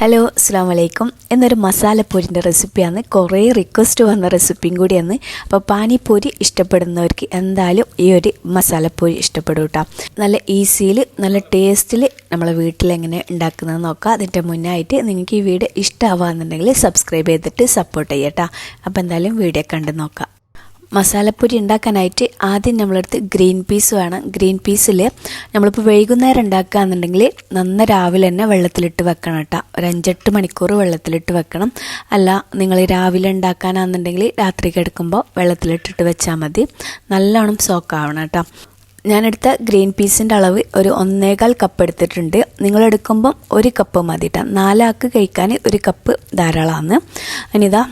Hello അസ്സാം വലൈക്കും എന്നൊരു മസാലപ്പൊരിന്റെ റെസിപ്പിയാണ്. കുറേ റിക്വസ്റ്റ് വന്ന റെസിപ്പിയും കൂടിയാണ്. അപ്പോൾ പാനിപ്പൂരി ഇഷ്ടപ്പെടുന്നവർക്ക് എന്തായാലും ഈ ഒരു മസാലപ്പൊരി ഇഷ്ടപ്പെടും കേട്ടോ നല്ല ഈസിയിൽ നല്ല ടേസ്റ്റിൽ നമ്മളെ വീട്ടിലെങ്ങനെ ഉണ്ടാക്കുന്നത് നോക്കാം. അതിന്റെ മുന്നായിട്ട് നിങ്ങൾക്ക് ഈ വീഡിയോ ഇഷ്ടമാവാന്നുണ്ടെങ്കിൽ സബ്സ്ക്രൈബ് ചെയ്തിട്ട് സപ്പോർട്ട് ചെയ്യട്ടോ. അപ്പോൾ എന്തായാലും വീഡിയോ കണ്ട് നോക്കാം. മസാലപ്പൊരി ഉണ്ടാക്കാനായിട്ട് ആദ്യം നമ്മളെടുത്ത് ഗ്രീൻ പീസ് വേണം. ഗ്രീൻ പീസിൽ നമ്മളിപ്പോൾ വൈകുന്നേരം ഉണ്ടാക്കുകയെന്നുണ്ടെങ്കിൽ നന്ന രാവിലെ തന്നെ വെള്ളത്തിലിട്ട് വെക്കണം കേട്ടോ. ഒരു അഞ്ചെട്ട് മണിക്കൂർ വെള്ളത്തിലിട്ട് വെക്കണം. അല്ല നിങ്ങൾ രാവിലെ ഉണ്ടാക്കാനാണെന്നുണ്ടെങ്കിൽ രാത്രി കിടക്കുമ്പോൾ വെള്ളത്തിലിട്ടിട്ട് വെച്ചാൽ മതി. നല്ലോണം സോക്കാവണം കേട്ടോ. ഞാനെടുത്ത ഗ്രീൻ പീസിന്റെ അളവ് ഒരു ഒന്നേകാൽ കപ്പ് എടുത്തിട്ടുണ്ട്. നിങ്ങളെടുക്കുമ്പം ഒരു കപ്പ് മതി നാലാക്ക് കഴിക്കാൻ ഒരു കപ്പ് ധാരാളമാണ് ഇനിതാ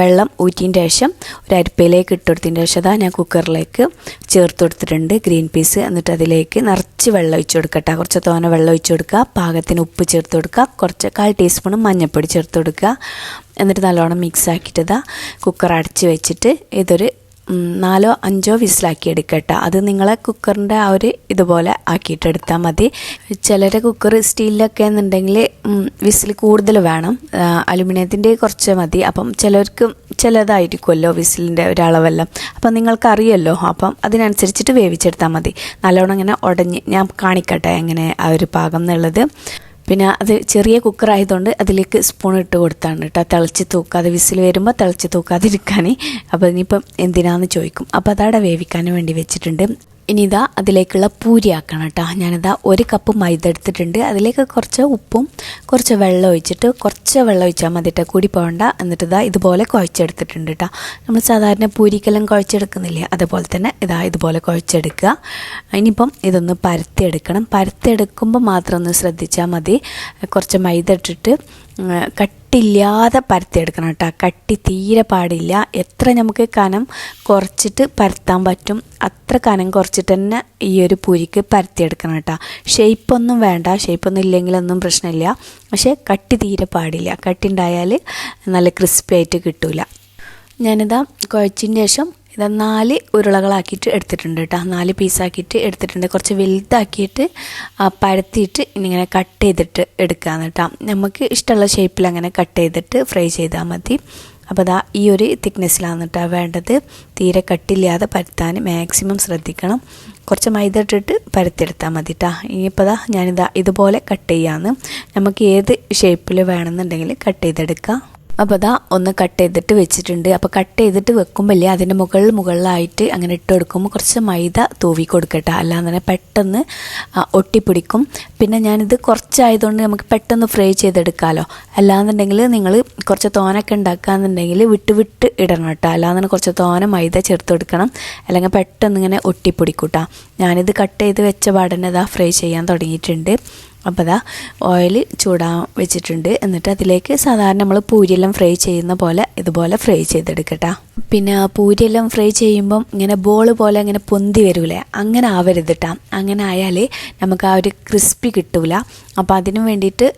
വെള്ളം ഊറ്റിന്റെ ശേഷം ഒരു അരിപ്പയിലേക്ക് ഇട്ടുകൊടുത്തതിന്റെ ശേഷം അതാ ഞാൻ കുക്കറിലേക്ക് ചേർത്ത് കൊടുത്തിട്ടുണ്ട് ഗ്രീൻ പീസ്. എന്നിട്ട് അതിലേക്ക് നിറച്ച് വെള്ളം ഒഴിച്ച് കൊടുക്കട്ടെ. കുറച്ച് തോന വെള്ളം ഒഴിച്ച് കൊടുക്കുക. പാകത്തിന് ഉപ്പ് ചേർത്ത് കൊടുക്കുക. കുറച്ച് കാൽ ടീസ്പൂൺ മഞ്ഞൾപ്പൊടി ചേർത്ത് കൊടുക്കുക. എന്നിട്ട് നല്ലോണം മിക്സ് ആക്കിയിട്ട് ഇതാ കുക്കർ അടച്ച് വെച്ചിട്ട് ഇതൊരു നാലോ അഞ്ചോ വിസിലാക്കി എടുക്കട്ടെ അത് നിങ്ങളെ കുക്കറിന്റെ ആ ഒരു ഇതുപോലെ ആക്കിയിട്ടെടുത്താൽ മതി. ചിലരെ കുക്കർ സ്റ്റീലിലൊക്കെ എന്നുണ്ടെങ്കിൽ വിസിൽ കൂടുതൽ വേണം. അലുമിനിയത്തിന്റെ കുറച്ച് മതി. അപ്പം ചിലർക്ക് ചിലതായിരിക്കുമല്ലോ വിസിലിന്റെ ഒരളവെല്ലാം അപ്പം നിങ്ങൾക്ക് അറിയല്ലോ അപ്പം അതിനനുസരിച്ചിട്ട് വേവിച്ചെടുത്താൽ മതി. നല്ലോണം ഇങ്ങനെ ഉടഞ്ഞ് ഞാൻ കാണിക്കട്ടെ എങ്ങനെ ആ ഒരു പാകം എന്നുള്ളത്. പിന്നെ അത് ചെറിയ കുക്കർ ആയതുകൊണ്ട് അതിലേക്ക് സ്പൂൺ ഇട്ട് കൊടുത്താണ് കേട്ടോ. തിളച്ച് തൂക്കാതെ വിസിൽ വരുമ്പോൾ തിളച്ച് തൂക്കാതിരിക്കാൻ അപ്പോൾ ഇനിയിപ്പം എന്തിനാന്ന് ചോദിക്കും. അപ്പോൾ അതവിടെ വേവിക്കാൻ വേണ്ടി വെച്ചിട്ടുണ്ട്. ഇനി ഇതാ അതിലേക്കുള്ള പൂരിയാക്കണം കേട്ടോ. ഞാനിതാ ഒരു കപ്പ് മൈദ എടുത്തിട്ടുണ്ട് അതിലേക്ക് കുറച്ച് ഉപ്പും കുറച്ച് വെള്ളം ഒഴിച്ചിട്ട് കുറച്ച് വെള്ളം ഒഴിച്ചാൽ മതി കേട്ടോ. കൂടി പോകണ്ട. എന്നിട്ട് ഇതാ ഇതുപോലെ കുഴച്ചെടുത്തിട്ടുണ്ട് കേട്ടോ. നമ്മൾ സാധാരണ പൂരിക്കെല്ലാം കുഴച്ചെടുക്കുന്നില്ലേ? അതുപോലെ തന്നെ ഇതാ ഇതുപോലെ കുഴച്ചെടുക്കുക. ഇനിയിപ്പം ഇതൊന്ന് പരത്തിയെടുക്കണം. പരത്തിയെടുക്കുമ്പോൾ മാത്രം ഒന്ന് ശ്രദ്ധിച്ചാൽ മതി. കുറച്ച് മൈദ ഇട്ടിട്ട് കട്ടില്ലാതെ പരത്തിയെടുക്കണം കേട്ടോ. കട്ടി തീരെ പാടില്ല. എത്ര നമുക്ക് കനം കുറച്ചിട്ട് പരത്താൻ പറ്റും അത്ര കനം കുറച്ചിട്ട് തന്നെ ഈ ഒരു പൂരിക്ക് പരത്തിയെടുക്കണം കേട്ടോ. ഷേപ്പൊന്നും വേണ്ട. ഷേപ്പൊന്നും ഇല്ലെങ്കിലൊന്നും പ്രശ്നമില്ല. പക്ഷേ കട്ടി തീരെ പാടില്ല. കട്ടി ഉണ്ടായാൽ നല്ല ക്രിസ്പി ആയിട്ട് കിട്ടൂല. ഞാനിതാ കുഴച്ചതിന് ശേഷം ഇതാ നാല് ഉരുളകളാക്കിയിട്ട് എടുത്തിട്ടുണ്ട് കേട്ടോ. നാല് പീസാക്കിയിട്ട് എടുത്തിട്ടുണ്ട്. കുറച്ച് വലുതാക്കിയിട്ട് പരത്തിയിട്ട് ഇങ്ങനെ കട്ട് ചെയ്തിട്ട് എടുക്കാന്ന് കേട്ടോ. നമുക്ക് ഇഷ്ടമുള്ള ഷേപ്പിൽ അങ്ങനെ കട്ട് ചെയ്തിട്ട് ഫ്രൈ ചെയ്താൽ മതി. അപ്പോൾ അതാ ഈ ഒരു തിക്നെസ്സിലാണ് കേട്ടോ വേണ്ടത്. തീരെ കട്ടില്ലാതെ പരത്താൻ മാക്സിമം ശ്രദ്ധിക്കണം. കുറച്ച് മൈദ ഇട്ടിട്ട് പരത്തിയെടുത്താൽ മതി കേട്ടോ. ഇനിയിപ്പോൾ ഞാനിതാ ഇതുപോലെ കട്ട് ചെയ്യാമെന്ന് നമുക്ക് ഏത് ഷേപ്പിൽ വേണമെന്നുണ്ടെങ്കിൽ കട്ട് ചെയ്തെടുക്കാം. അപ്പോൾ അതാ ഒന്ന് കട്ട് ചെയ്തിട്ട് വെച്ചിട്ടുണ്ട്. അപ്പോൾ കട്ട് ചെയ്തിട്ട് വെക്കുമ്പോഴേ അതിന്റെ മുകളിൽ മുകളിലായിട്ട് അങ്ങനെ ഇട്ട് കൊടുക്കുമ്പോൾ കുറച്ച് മൈദ തൂവി കൊടുക്കട്ടെ. അല്ലാതെ തന്നെ പെട്ടെന്ന് ഒട്ടിപ്പിടിക്കും. പിന്നെ ഞാനിത് കുറച്ചായതുകൊണ്ട് നമുക്ക് പെട്ടെന്ന് ഫ്രൈ ചെയ്തെടുക്കാമല്ലോ അല്ലാന്നുണ്ടെങ്കിൽ നിങ്ങൾ കുറച്ച് തോനൊക്കെ ഉണ്ടാക്കുകയെന്നുണ്ടെങ്കിൽ വിട്ട് വിട്ട് ഇടണം കേട്ടോ. അല്ലാതെ കുറച്ച് തോന മൈദ ചേർത്ത് കൊടുക്കണം. അല്ലെങ്കിൽ പെട്ടെന്ന് ഇങ്ങനെ ഒട്ടിപ്പിടിക്കൂട്ടാ. ഞാനിത് കട്ട് ചെയ്ത് വെച്ച പാടന്നെ ഇതാ ഫ്രൈ ചെയ്യാൻ തുടങ്ങിയിട്ടുണ്ട്. അപ്പോൾ അതാ ഓയിൽ ചൂടാൻ വെച്ചിട്ടുണ്ട്. എന്നിട്ട് അതിലേക്ക് സാധാരണ നമ്മൾ പൂരിയെല്ലാം ഫ്രൈ ചെയ്യുന്ന പോലെ ഇതുപോലെ ഫ്രൈ ചെയ്തെടുക്കട്ടാ. പിന്നെ പൂരിയെല്ലാം ഫ്രൈ ചെയ്യുമ്പം ഇങ്ങനെ ബോൾ പോലെ ഇങ്ങനെ പൊന്തി വരൂലേ? അങ്ങനെ ആവരുത് ട്ടാ അങ്ങനെ ആയാൽ നമുക്ക് ആ ഒരു ക്രിസ്പി കിട്ടൂല. അപ്പോൾ അതിനു വേണ്ടിയിട്ട്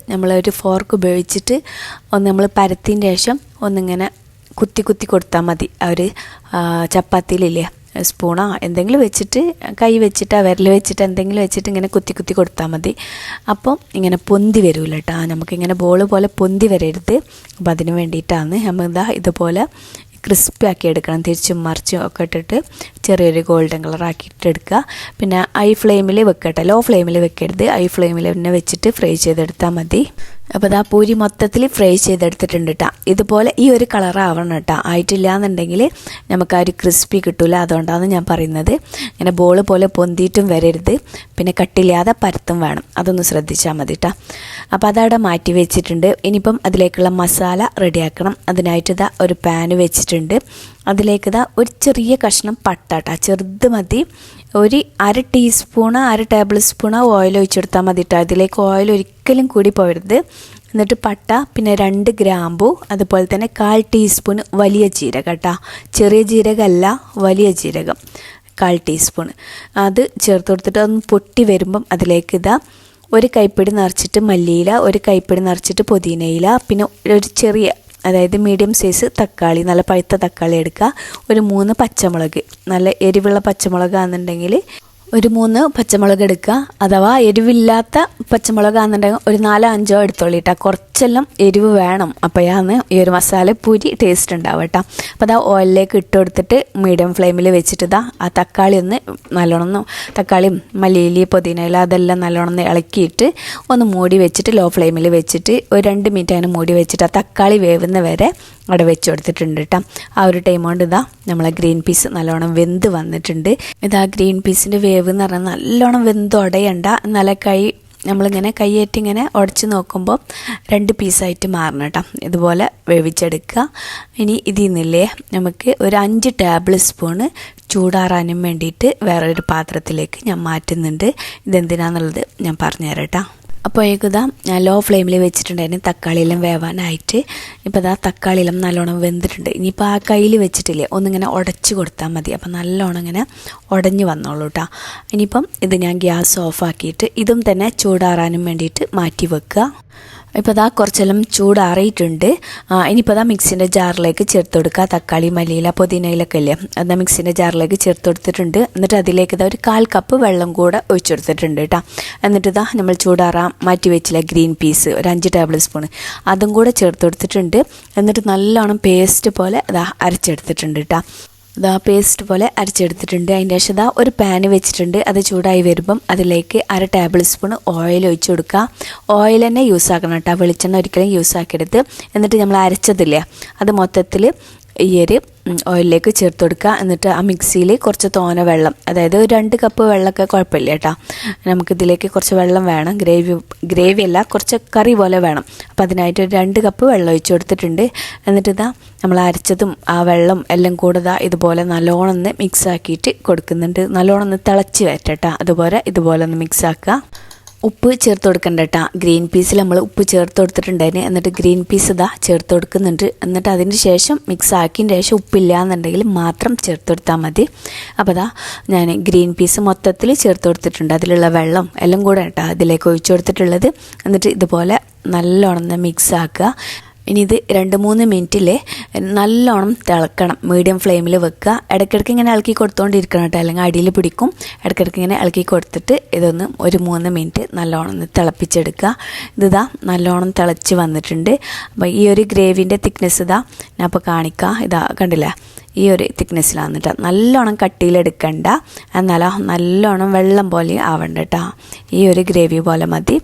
ഒരു ഫോർക്ക് ഉപയോഗിച്ചിട്ട് ഒന്ന് നമ്മൾ പരത്തിന്റെ ശേഷം ഒന്നിങ്ങനെ കുത്തി കുത്തി കൊടുത്താൽ മതി. ആ ഒരു ചപ്പാത്തിയിലില്ലേ? സ്പൂണോ എന്തെങ്കിലും വെച്ചിട്ട് കൈ വെച്ചിട്ട് വിരൽ വെച്ചിട്ട് എന്തെങ്കിലും വെച്ചിട്ട് ഇങ്ങനെ കുത്തി കുത്തി കൊടുത്താൽ മതി. അപ്പോൾ ഇങ്ങനെ പൊന്തി വരില്ല കേട്ടോ നമുക്കിങ്ങനെ ബോൾ പോലെ പൊന്തി വരരുത്. അപ്പോൾ അതിന് വേണ്ടിയിട്ടാണ് നമ്മൾ എന്താ ഇതുപോലെ ക്രിസ്പി ആക്കി എടുക്കണം. തിരിച്ചും മറിച്ചും ഒക്കെ ഇട്ടിട്ട് ചെറിയൊരു ഗോൾഡൻ കളർ ആക്കിയിട്ട് എടുക്കുക. പിന്നെ ഹൈ ഫ്ലെയിമിൽ വെക്കട്ടെ. ലോ ഫ്ലെയിമിൽ വെക്കരുത്. ഹൈ ഫ്ലെയിമിൽ തന്നെ വെച്ചിട്ട് ഫ്രൈ ചെയ്തെടുത്താൽ മതി. അപ്പോൾ ഇതാ പൂരി മൊത്തത്തിൽ ഫ്രൈ ചെയ്തെടുത്തിട്ടുണ്ട് കേട്ടോ ഇതുപോലെ ഈ ഒരു കളർ ആവണം കേട്ടോ ആയിട്ടില്ല എന്നുണ്ടെങ്കിൽ നമുക്ക് ആ ഒരു ക്രിസ്പി കിട്ടില്ല അതുകൊണ്ടാണ് ഞാൻ പറയുന്നത്. ഇങ്ങനെ ബോൾ പോലെ പൊന്തിയിട്ടും വരരുത്. പിന്നെ കട്ടില്ലാതെ പരത്തും വേണം. അതൊന്ന് ശ്രദ്ധിച്ചാൽ മതി കേട്ടോ അപ്പോൾ അതവിടെ മാറ്റി വെച്ചിട്ടുണ്ട്. ഇനിയിപ്പം അതിലേക്കുള്ള മസാല റെഡിയാക്കണം. അതിനായിട്ട് ഇതാ ഒരു പാന് വെച്ചിട്ടുണ്ട്. അതിലേക്ക് ഇതാ ഒരു ചെറിയ കഷ്ണം പട്ടാട്ട ചെറുത് മതി. ഒരു അര ടീസ്പൂണ് അര ടേബിൾ സ്പൂണ് ഓയിൽ ഒഴിച്ചെടുത്താൽ മതി കേട്ടോ അതിലേക്ക് ഓയിൽ ഒരിക്കലും കൂടി പോകരുത്. എന്നിട്ട് പട്ട പിന്നെ രണ്ട് ഗ്രാമ്പു അതുപോലെ തന്നെ കാൽ ടീസ്പൂൺ വലിയ ജീരകം കേട്ടോ ചെറിയ ജീരകമല്ല വലിയ ജീരകം. കാൽ ടീസ്പൂൺ അത് ചേർത്ത് കൊടുത്തിട്ട് ഒന്ന് പൊട്ടി വരുമ്പം അതിലേക്ക് ഇതാ ഒരു കൈപ്പിടി നിറച്ചിട്ട് മല്ലിയില ഒരു കൈപ്പിടി നിറച്ചിട്ട് പുതിനയില പിന്നെ ഒരു ചെറിയ അതായത് മീഡിയം സൈസ് തക്കാളി നല്ല പഴുത്ത തക്കാളി എടുക്കുക. ഒരു മൂന്ന് പച്ചമുളക് നല്ല എരിവുള്ള പച്ചമുളക് ആണെന്നുണ്ടെങ്കിൽ ഒരു മൂന്ന് പച്ചമുളക് എടുക്കുക. അഥവാ എരിവില്ലാത്ത പച്ചമുളകാണെന്നുണ്ടെങ്കിൽ ഒരു നാലോ അഞ്ചോ എടുത്തോളിട്ടാ കുറച്ചെല്ലാം എരിവ് വേണം. അപ്പോഴാണ് ഈ ഒരു മസാല പൂരി ടേസ്റ്റ് ഉണ്ടാവും കേട്ടോ അപ്പോൾ അതാ ഓയിലിലേക്ക് ഇട്ട് കൊടുത്തിട്ട് മീഡിയം ഫ്ലെയിമിൽ വെച്ചിട്ട് ഇതാ ആ തക്കാളി ഒന്ന് നല്ലോണം തക്കാളിയും മല്ലിയിലി പുതിനയില അതെല്ലാം നല്ലോണം ഇളക്കിയിട്ട് ഒന്ന് മൂടി വെച്ചിട്ട് ലോ ഫ്ലെയിമിൽ വെച്ചിട്ട് ഒരു രണ്ട് മിനിറ്റ് അതിന് മൂടി വെച്ചിട്ട് ആ തക്കാളി വേവുന്ന വരെ അവിടെ വെച്ച് കൊടുത്തിട്ടുണ്ട് കേട്ടോ ആ ഒരു ടൈം കൊണ്ട് ഇതാ നമ്മളെ ഗ്രീൻ പീസ് നല്ലോണം വെന്ത് വന്നിട്ടുണ്ട്. ഇതാ ഗ്രീൻ പീസിന്റെ വേവ് എന്ന് പറഞ്ഞാൽ നല്ലോണം വെന്ത് ഉടയണ്ട നല്ല കൈ നമ്മളിങ്ങനെ കൈയേറ്റ് ഇങ്ങനെ ഉടച്ച് നോക്കുമ്പോൾ രണ്ട് പീസായിട്ട് മാറണം കേട്ടോ ഇതുപോലെ വേവിച്ചെടുക്കുക. ഇനി ഇതിൽ നിന്നില്ലേ നമുക്ക് ഒരു അഞ്ച് ടേബിൾ സ്പൂണ് ചൂടാറാനും വേണ്ടിയിട്ട് വേറൊരു പാത്രത്തിലേക്ക് ഞാൻ മാറ്റുന്നുണ്ട്. ഇതെന്തിനാന്നുള്ളത് ഞാൻ പറഞ്ഞുതരാം കേട്ടോ അപ്പോഴേക്കും ഇതാ ലോ ഫ്ലെയിമിൽ വെച്ചിട്ടുണ്ടായിരുന്നു തക്കാളിയെല്ലാം വേവാനായിട്ട്. ഇപ്പോൾ ഇതാ തക്കാളിയെല്ലാം നല്ലോണം വെന്തിട്ടുണ്ട്. ഇനിയിപ്പോൾ ആ കയ്യിൽ വെച്ചിട്ടില്ലേ ഒന്നിങ്ങനെ ഉടച്ചു കൊടുത്താൽ മതി. അപ്പോൾ നല്ലോണം ഇങ്ങനെ ഉടഞ്ഞു വന്നോളൂ കേട്ടോ ഇനിയിപ്പം ഇത് ഞാൻ ഗ്യാസ് ഓഫാക്കിയിട്ട് ഇതും തന്നെ ചൂടാറാനും വേണ്ടിയിട്ട് മാറ്റി വെക്കുക. ഇപ്പോൾ അതാ കുറച്ചെല്ലാം ചൂടാറിയിട്ടുണ്ട് ഇനിയിപ്പോൾ അതാ മിക്സിന്റെ ജാറിലേക്ക് ചേർത്ത് കൊടുക്കുക. തക്കാളി മല്ലിയില പുതിനയിലൊക്കെ ഇല്ലേ? അതാ മിക്സിന്റെ ജാറിലേക്ക് ചേർത്ത് കൊടുത്തിട്ടുണ്ട്. എന്നിട്ട് അതിലേക്ക് ഇതാ ഒരു കാൽ കപ്പ് വെള്ളം കൂടെ ഒഴിച്ചു കൊടുത്തിട്ടുണ്ട് കേട്ടോ. എന്നിട്ട് ഇതാ നമ്മൾ ചൂടാറാൻ മാറ്റി വെച്ചില്ല ഗ്രീൻ പീസ് ഒരു അഞ്ച് ടേബിൾ സ്പൂൺ. അതും കൂടെ ചേർത്ത് കൊടുത്തിട്ടുണ്ട്. എന്നിട്ട് നല്ലോണം പേസ്റ്റ് പോലെ ഇതാ അരച്ചെടുത്തിട്ടുണ്ട് കേട്ടോ. ഇതാ പേസ്റ്റ് പോലെ അരച്ചെടുത്തിട്ടുണ്ട്. അതിന്റെ ശേഷം ഇതാ ഒരു പാന് വെച്ചിട്ടുണ്ട്. അത് ചൂടായി വരുമ്പം അതിലേക്ക് അര ടേബിൾ സ്പൂൺ ഓയിൽ ഒഴിച്ച് കൊടുക്കുക. ഓയിൽ തന്നെ യൂസ് ആക്കണം കേട്ടോ. വെളിച്ചെണ്ണ ഒരിക്കലും യൂസ് ആക്കരുത്. എന്നിട്ട് നമ്മൾ അരച്ചതില്ലേ? അത് മൊത്തത്തിൽ ഈ ഒരു ഓയിലിലേക്ക് ചേർത്ത് കൊടുക്കുക എന്നിട്ട് ആ മിക്സിയിൽ കുറച്ച് തോന വെള്ളം അതായത് ഒരു രണ്ട് കപ്പ് വെള്ളമൊക്കെ കുഴപ്പമില്ല കേട്ടോ. നമുക്കിതിലേക്ക് കുറച്ച് വെള്ളം വേണം. ഗ്രേവി ഗ്രേവി അല്ല കുറച്ച് കറി പോലെ വേണം. അപ്പോൾ അതിനായിട്ട് ഒരു രണ്ട് കപ്പ് വെള്ളം ഒഴിച്ചു കൊടുത്തിട്ടുണ്ട്. എന്നിട്ട് ഇതാ നമ്മൾ അരച്ചതും ആ വെള്ളം എല്ലാം കൂടെ ഇതാ ഇതുപോലെ നല്ലോണം ഒന്ന് മിക്സ് ആക്കിയിട്ട് കൊടുക്കുന്നുണ്ട്. നല്ലോണം ഒന്ന് തിളച്ച് വരട്ടെ അതുപോലെ ഇതുപോലെ ഒന്ന് മിക്സ് ആക്കുക. ഉപ്പ് ചേർത്ത് കൊടുക്കണ്ട കേട്ടോ ഗ്രീൻ പീസിൽ നമ്മൾ ഉപ്പ് ചേർത്ത് കൊടുത്തിട്ടുണ്ടായിരുന്നു. എന്നിട്ട് ഗ്രീൻ പീസ് ഇതാ ചേർത്ത് കൊടുക്കുന്നുണ്ട്. എന്നിട്ട് അതിന് ശേഷം മിക്സ് ആക്കിയതിന് ശേഷം ഉപ്പില്ല എന്നുണ്ടെങ്കിൽ മാത്രം ചേർത്ത് കൊടുത്താൽ മതി. അപ്പോൾ അതാ ഞാൻ ഗ്രീൻ പീസ് മൊത്തത്തിൽ ചേർത്ത് കൊടുത്തിട്ടുണ്ട്. അതിലുള്ള വെള്ളം എല്ലാം കൂടെ കേട്ടോ അതിലേക്ക് ഒഴിച്ചു കൊടുത്തിട്ടുള്ളത്. എന്നിട്ട് ഇതുപോലെ നല്ലോണം മിക്സ് ആക്കുക. ഇനി ഇത് രണ്ട് മൂന്ന് മിനിറ്റിൽ നല്ലോണം തിളക്കണം. മീഡിയം ഫ്ലെയിമിൽ വെക്കുക. ഇടയ്ക്കിടയ്ക്ക് ഇങ്ങനെ ഇളക്കി കൊടുത്തുകൊണ്ടിരിക്കണം കേട്ടോ. അല്ലെങ്കിൽ അടിയിൽ പിടിക്കും. ഇടയ്ക്കിടയ്ക്ക് ഇങ്ങനെ ഇളക്കി കൊടുത്തിട്ട് ഇതൊന്ന് ഒരു മൂന്ന് മിനിറ്റ് നല്ലോണം ഒന്ന് തിളപ്പിച്ചെടുക്കുക. ഇതിതാ നല്ലോണം തിളച്ച് വന്നിട്ടുണ്ട്. അപ്പോൾ ഈ ഒരു ഗ്രേവിന്റെ തിക്നെസ് ഇതാ ഞാൻ അപ്പോൾ കാണിക്കുക ഇതാ കണ്ടില്ലേ? ഈ ഒരു തിക്നെസ്സിലാണ് കേട്ടോ നല്ലോണം കട്ടിയിലെടുക്കണ്ട. എന്നാൽ നല്ലോണം വെള്ളം പോലെ ആവണ്ട കേട്ടോ ഈ ഒരു ഗ്രേവി പോലെ മതി.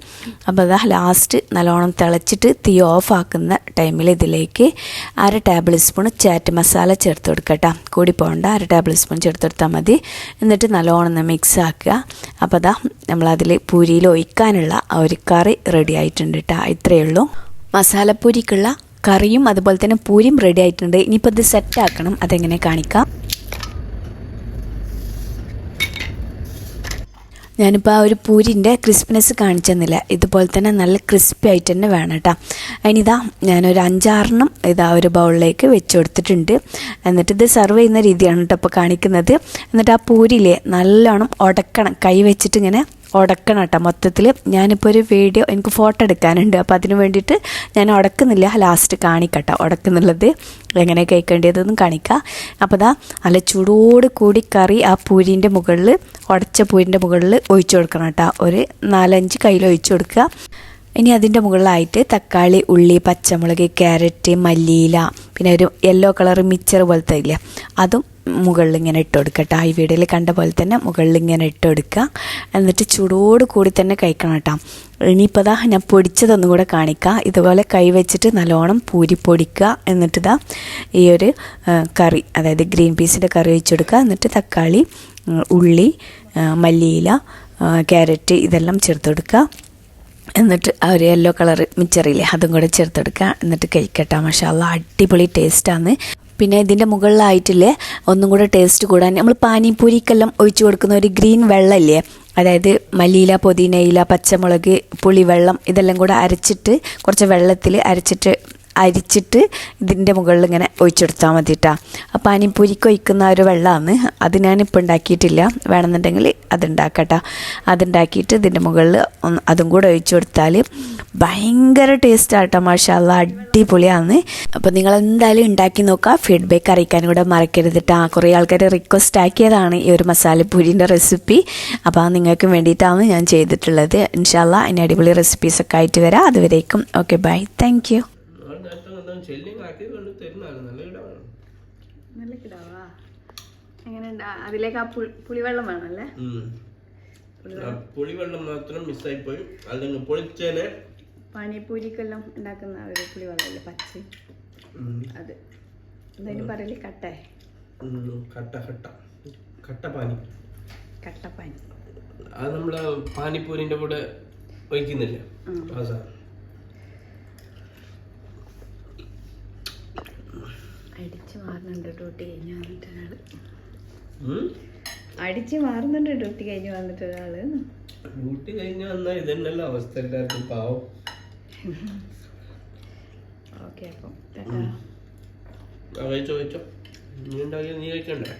അപ്പോൾ അതാ ലാസ്റ്റ് നല്ലോണം തിളച്ചിട്ട് തീ ഓഫ് ആക്കുന്ന ടൈമിൽ ഇതിലേക്ക് അര ടേബിൾ സ്പൂൺ ചാറ്റ് മസാല ചേർത്ത് കൊടുക്കട്ട. കേട്ടോ കൂടി പോകണ്ട അര ടേബിൾ സ്പൂൺ ചേർത്ത് കൊടുത്താൽ മതി. എന്നിട്ട് നല്ലോണം മിക്സ് ആക്കുക. അപ്പോൾ അതാ നമ്മളതിൽ പൂരിയിൽ ഒഴിക്കാനുള്ള ഒരു കറി റെഡി ആയിട്ടുണ്ട് കേട്ടോ ഇത്രയേ ഉള്ളൂ. മസാലപ്പൂരിക്കുള്ള കറിയും അതുപോലെ തന്നെ പൂരിയും റെഡി ആയിട്ടുണ്ട്. ഇനിയിപ്പോൾ ഇത് സെറ്റ് ആക്കണം. അതെങ്ങനെ കാണിക്കാം. ഞാനിപ്പോൾ ആ ഒരു പൂരിന്റെ ക്രിസ്പിനെസ് കാണിച്ചെന്നില്ല ഇതുപോലെ തന്നെ നല്ല ക്രിസ്പി ആയിട്ട് തന്നെ വേണം കേട്ടോ അതിനിതാ ഞാനൊരു അഞ്ചാറെണ്ണം ഇതാ ഒരു ബൗളിലേക്ക് വെച്ച് കൊടുത്തിട്ടുണ്ട്. എന്നിട്ട് ഇത് സെർവ് ചെയ്യുന്ന രീതിയാണ് കേട്ടോ ഇപ്പോൾ കാണിക്കുന്നത്. എന്നിട്ട് ആ പൂരിയിലെ നല്ലോണം ഉടക്കണം കൈ വെച്ചിട്ട് ഇങ്ങനെ ഉടക്കണം കേട്ടോ മൊത്തത്തിൽ ഞാനിപ്പോൾ ഒരു വീഡിയോ എനിക്ക് ഫോട്ടോ എടുക്കാനുണ്ട്. അപ്പോൾ അതിന് വേണ്ടിയിട്ട് ഞാൻ ഉടക്കുന്നില്ല. ലാസ്റ്റ് കാണിക്കട്ടോ. ഉടക്കുന്നുള്ളത് എങ്ങനെ കഴിക്കേണ്ടതെന്നും കാണിക്കുക അപ്പോൾ ദാ നല്ല ചൂടോട് കൂടി കറി ആ പൂരിന്റെ മുകളിൽ ഉടച്ച പൂരിന്റെ മുകളിൽ ഒഴിച്ചു കൊടുക്കണം കേട്ടോ. ഒരു നാലഞ്ച് കയ്യിൽ ഒഴിച്ചു കൊടുക്കുക. ഇനി അതിന്റെ മുകളിലായിട്ട് തക്കാളി ഉള്ളി പച്ചമുളക് ക്യാരറ്റ് മല്ലിയില പിന്നെ ഒരു യെല്ലോ കളർ മിച്ചർ പോലത്തെ ഇല്ല? അതും മുകളിൽ ഇങ്ങനെ ഇട്ട് കൊടുക്കട്ടോ ഈ വീഡിയോയിൽ കണ്ട പോലെ തന്നെ മുകളിൽ ഇങ്ങനെ ഇട്ട് കൊടുക്കുക. എന്നിട്ട് ചൂടോട് കൂടി തന്നെ കഴിക്കണം കേട്ടോ ഇനിയിപ്പോൾ ദാ ഞാൻ പൊടിച്ചതൊന്നും കൂടെ കാണിക്കാം. ഇതുപോലെ കൈ വെച്ചിട്ട് നല്ലോണം പൂരി പൊടിക്കുക. എന്നിട്ട് ഇതാ ഈ ഒരു കറി അതായത് ഗ്രീൻ പീസിന്റെ കറി വെച്ച് കൊടുക്കുക. എന്നിട്ട് തക്കാളി ഉള്ളി മല്ലിയില ക്യാരറ്റ് ഇതെല്ലാം ചേർത്ത് കൊടുക്കുക. എന്നിട്ട് ആ ഒരു യെല്ലോ കളർ മിച്ചറിയില്ലേ അതും കൂടെ ചേർത്തെടുക്കുക. എന്നിട്ട് കഴിക്കട്ടെ മഷാല്ല അടിപൊളി ടേസ്റ്റാണ് പിന്നെ ഇതിന്റെ മുകളിലായിട്ടില്ലേ ഒന്നും കൂടെ ടേസ്റ്റ് കൂടാൻ. നമ്മൾ പാനിപ്പൂരിക്കെല്ലാം ഒഴിച്ചു കൊടുക്കുന്ന ഒരു ഗ്രീൻ വെള്ളമില്ലേ അതായത് മല്ലിയില പുതിനയില പച്ചമുളക് പുളിവെള്ളം ഇതെല്ലാം കൂടെ അരച്ചിട്ട് കുറച്ച് വെള്ളത്തിൽ അരച്ചിട്ട് അരിച്ചിട്ട് ഇതിന്റെ മുകളിൽ ഇങ്ങനെ ഒഴിച്ചെടുത്താൽ മതി കേട്ടോ ആ പാനിപ്പൂരിക്ക് ഒഴിക്കുന്ന ഒരു വെള്ളമാണ് അത് ഞാനിപ്പോൾ ഉണ്ടാക്കിയിട്ടില്ല. വേണമെന്നുണ്ടെങ്കിൽ അതുണ്ടാക്കട്ടോ അതുണ്ടാക്കിയിട്ട് ഇതിന്റെ മുകളിൽ അതും കൂടെ ഒഴിച്ചു കൊടുത്താൽ ഭയങ്കര ടേസ്റ്റ് ആട്ടോ മാഷാല്ല. അടിപൊളിയാണ്. അപ്പോൾ നിങ്ങൾ എന്തായാലും ഉണ്ടാക്കി നോക്കുക ഫീഡ്ബാക്ക് അറിയിക്കാനും കൂടെ മറക്കരുത് കുറേ ആൾക്കാർ റിക്വസ്റ്റ് ആക്കിയതാണ് ഈ ഒരു മസാലപ്പൂരിന്റെ റെസിപ്പി അപ്പോൾ നിങ്ങൾക്ക് വേണ്ടിയിട്ടാണ് ഞാൻ ചെയ്തിട്ടുള്ളത്. ഇൻഷാല്ല അതിന് അടിപൊളി റെസിപ്പീസൊക്കെ ആയിട്ട് വരാം. അതുവരേക്കും. ഓക്കെ ബൈ താങ്ക് യു ചെല്ലിങ്ങാക്കി കൊണ്ട് തരുന്നതാണ്. നല്ല കിടാവാണ് നല്ല കിടാവാ. എങ്ങനെ അതിലേക്ക് ആ പുളിവെള്ളം വേണമല്ലേ പുളിവെള്ളം. മാത്രം മിസ്സായി പോയി അല്ലെങ്കിൽ പൊളിച്ചേനെ പാനിപ്പൂരിക്കെല്ലാം ഉണ്ടാക്കുന്ന ഒരു പുളിവെള്ളമല്ലേ? പച്ച. അത്. എന്തായാലും പറയൽ കട്ടേ. കട്ട കട്ട. കട്ട പാനി. കട്ടപ്പാനി. അത് നമ്മൾ പാനിപ്പൂരിന്റെ കൂടെ ഒഴിക്കുന്നില്ല? ആ സാധനം അടിച്ച് മാറുന്നുണ്ട് ഡ്യൂട്ടി കഴിഞ്ഞ് വന്നിട്ട് ഒരാൾ? അടിച്ച് മാറുന്നുണ്ട് ഡ്യൂട്ടി കഴിഞ്ഞ് വന്നിട്ട് ഒരാൾ. ഡ്യൂട്ടി കഴിഞ്ഞ് വന്നാൽ ഇതന്നെയല്ല അവസ്ഥ എല്ലാവർക്കും പാവം. ഓക്കെ അപ്പം ചോദിച്ചോ നീ ഉണ്ടാക്കിയത് നീ കഴിക്കണ്ടേ.